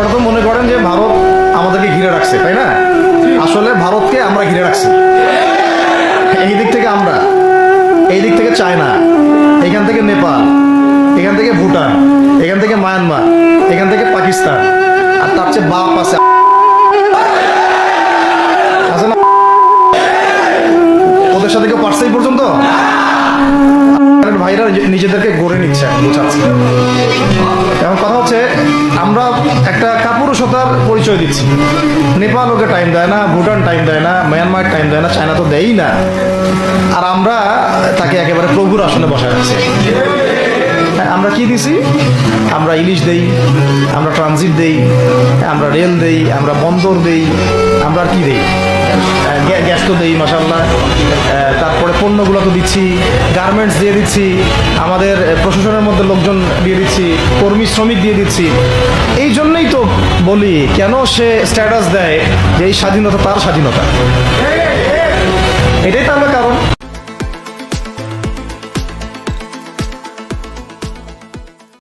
আপনারা তো মনে করেন যে ভারত আমাদেরকে ঘিরে রাখছে, তাই না? আসলে ভারতকে আমরা ঘিরে রাখছি। এই দিক থেকে আমরা, এই দিক থেকে চায়না, এখান থেকে নেপাল, এখান থেকে ভুটান, এখান থেকে মায়ানমার, এখান থেকে পাকিস্তান, আর তার চেয়ে বাপ আছে। ওদের সাথে কেউ পারছে এই পর্যন্ত? ভাইরা নিজেদেরকে গড়ে নিচ্ছে বোঝাচ্ছে। এখন কথা হচ্ছে আমরা একটা কাপুরুষতার পরিচয় দিচ্ছি। নেপাল ওকে টাইম দেয় না ভুটান টাইম দেয় না মায়ানমার টাইম দেয় না চায়না তো দেয়ই না। আর আমরা তাকে একেবারে প্রভুর আসনে বসায় রাখছি। হ্যাঁ, আমরা কি দিছি? আমরা ইলিশ দেই আমরা ট্রানজিট দেই আমরা রেল দেই আমরা বন্দর দেই আমরা কি দেই? তো দেই মাসাল্লাহ তারপরে পণ্যগুলো তো দিচ্ছি গার্মেন্টস দিয়ে দিচ্ছি, আমাদের প্রশাসনের মধ্যে লোকজন দিয়ে দিচ্ছি, কর্মী, শ্রমিক দিয়ে দিচ্ছি। এই জন্যই তো বলি, কেন সে স্ট্যাটাস দেয় যে এই স্বাধীনতা তার স্বাধীনতা?